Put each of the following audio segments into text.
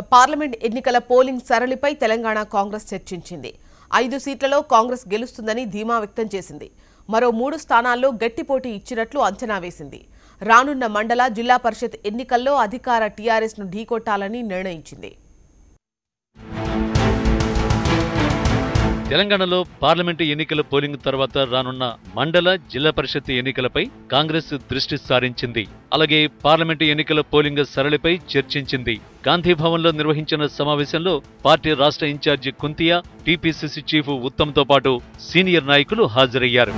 Parliament ఎన్నికల polling సరళిపై తెలంగాణ కాంగ్రెస్ చర్చించింది. ఐదు సీట్లలో కాంగ్రెస్ గెలుస్తుందని ధీమా వ్యక్తం చేసింది. మరో మూడు స్థానాల్లో గట్టి పోటీ ఇచ్చినట్లు అంచనా వేసింది. రానున్న మండల జిల్లా పరిషత్ ఎన్నికల్లో అధికార టీఆర్ఎస్ను ఢీకొట్టాలని నిర్ణయించింది. తెలంగాణలో పార్లమెంటు ఎన్నికల పోలింగ్ తర్వాత రానున్న మండల జిల్లా పరిషత్ ఎన్నికలపై కాంగ్రెస్ దృష్టి సారించింది. అలాగే పార్లమెంటు ఎన్నికల పోలింగ్ సరళిపై చర్చించింది. గాంధీభవన్లో నిర్వహించిన సమావేశంలో పార్టీ రాష్ట్ర ఇన్ఛార్జి కుంతియా టీపీసీసీ చీఫ్ ఉత్తమ్తో పాటు సీనియర్ నాయకులు హాజరయ్యారు.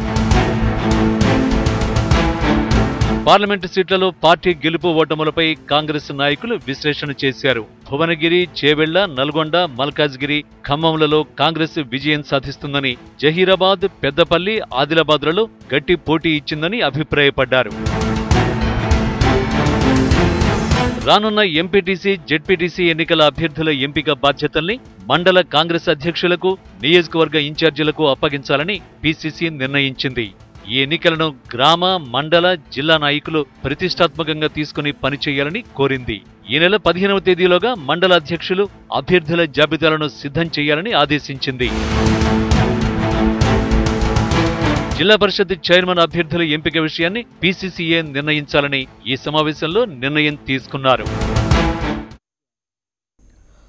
పార్లమెంటు సీట్లలో పార్టీ గెలుపు ఓటములపై కాంగ్రెస్ నాయకులు విశ్లేషణ చేశారు. భువనగిరి చేవెళ్ళ నల్గొండ మల్కాజ్గిరి ఖమ్మంలలో కాంగ్రెస్ విజయం సాధిస్తుందని జహీరాబాద్ పెద్దపల్లి ఆదిలాబాద్లలో గట్టి పోటీ ఇచ్చిందని అభిప్రాయపడ్డారు. రానున్న ఎంపీటీసీ జెడ్పీటీసీ ఎన్నికల అభ్యర్థుల ఎంపిక బాధ్యతల్ని మండల కాంగ్రెస్ అధ్యక్షులకు నియోజకవర్గ ఇన్ఛార్జీలకు అప్పగించాలని పీసీసీ నిర్ణయించింది. ఈ ఎన్నికలను గ్రామ మండల జిల్లా నాయకులు ప్రతిష్టాత్మకంగా తీసుకుని పనిచేయాలని కోరింది. ఈ నెల పదిహేనవ తేదీలోగా మండల అధ్యక్షులు అభ్యర్థుల జాబితాలను సిద్ధం చేయాలని ఆదేశించింది. జిల్లా పరిషత్ చైర్మన్ అభ్యర్థుల ఎంపిక విషయాన్ని పీసీసీఏ నిర్ణయించాలని ఈ సమావేశంలో నిర్ణయం తీసుకున్నారు.